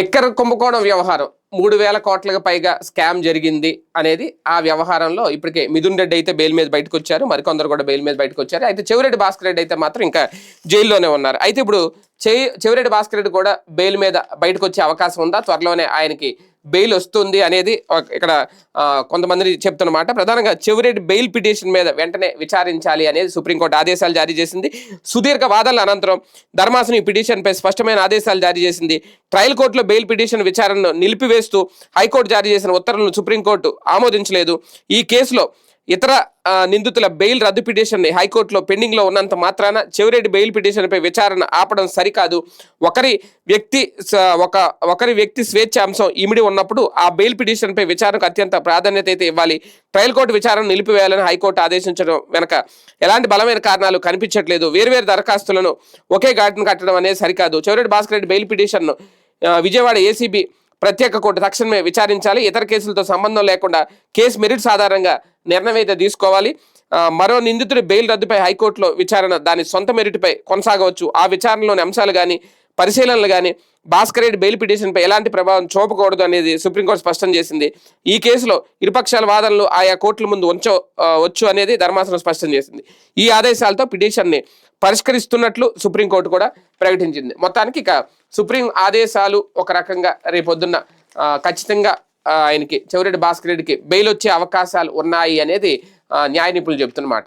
Liquor కుంభకోణం వ్యవహారం? మూడు వేల కోట్లకు పైగా స్కామ్ జరిగింది అనేది ఆ వ్యవహారంలో ఇప్పటికే మిథున్ రెడ్డి అయితే బెయిల్ మీద బయటకు వచ్చారు మరికొందరు కూడా బెయిల్ మీద బయటకు వచ్చారు అయితే చెవిరెడ్డి భాస్కర్ రెడ్డి అయితే మాత్రం ఇంకా జైల్లోనే ఉన్నారు. అయితే ఇప్పుడు చెవి చెవిరెడ్డి భాస్కర్ రెడ్డి కూడా బెయిల్ మీద బయటకు వచ్చే అవకాశం ఉందా? త్వరలోనే ఆయనకి బెయిల్ వస్తుంది అనేది ఇక్కడ కొంతమంది చెప్తున్నమాట ప్రధానంగా చెవిరెడ్డి బెయిల్ పిటిషన్ మీద వెంటనే విచారించాలి అనేది సుప్రీంకోర్టు ఆదేశాలు జారీ చేసింది. సుదీర్ఘ వాదనల అనంతరం ధర్మాసనం ఈ పిటిషన్పై స్పష్టమైన ఆదేశాలు జారీ చేసింది. ట్రయల్ కోర్టులో బెయిల్ పిటిషన్ విచారణను నిలిపివేస్తూ హైకోర్టు జారీ చేసిన ఉత్తర్వులను సుప్రీంకోర్టు ఆమోదించలేదు. ఈ కేసులో ఇతర నిందితుల బెయిల్ రద్దు పిటిషన్ హైకోర్టులో పెండింగ్లో ఉన్నంత మాత్రాన చెవిరెడ్డి బెయిల్ పిటిషన్ పై విచారణ ఆపడం సరికాదు. ఒకరి వ్యక్తి స- ఒక ఒకరి వ్యక్తి స్వేచ్ఛ అంశం ఇమిడి ఉన్నప్పుడు ఆ బెయిల్ పిటిషన్ పై విచారణకు అత్యంత ప్రాధాన్యత అయితే ఇవ్వాలి. ట్రయల్ కోర్టు విచారణ నిలిపివేయాలని హైకోర్టు ఆదేశించడం వెనక ఎలాంటి బలమైన కారణాలు కనిపించట్లేదు. వేర్వేరు దరఖాస్తులను ఒకే ఘాటును కట్టడం అనేది సరికాదు. చెవిరెడ్డి భాస్కర్ రెడ్డి బెయిల్ పిటిషన్ను విజయవాడ ఏసీబీ ప్రత్యేక కోర్టు తక్షణమే విచారించాలి. ఇతర కేసులతో సంబంధం లేకుండా కేసు మెరిట్స్ ఆధారంగా నిర్ణయం అయితే తీసుకోవాలి. మరో నిందితుడి బెయిల్ రద్దుపై హైకోర్టులో విచారణ దాని సొంత మెరిట్పై కొనసాగవచ్చు. ఆ విచారణలోని అంశాలు కానీ పరిశీలనలు కానీ భాస్కర్ రెడ్డి బెయిల్ పిటిషన్పై ఎలాంటి ప్రభావం చూపకూడదు అనేది సుప్రీంకోర్టు స్పష్టం చేసింది. ఈ కేసులో ఇరుపక్షాల వాదనలు ఆయా కోర్టుల ముందు ఉంచో వచ్చు అనేది ధర్మాసనం స్పష్టం చేసింది. ఈ ఆదేశాలతో పిటిషన్ని పరిష్కరిస్తున్నట్లు సుప్రీంకోర్టు కూడా ప్రకటించింది. మొత్తానికి ఇక సుప్రీం ఆదేశాలు ఒక రకంగా రేపొద్దున్న ఖచ్చితంగా ఆయనకి చెవిరెడ్డి భాస్కర్ రెడ్డికి బెయిల్ వచ్చే అవకాశాలు ఉన్నాయి అనేది ఆ, న్యాయ నిపుణులు చెబుతున్నమాట.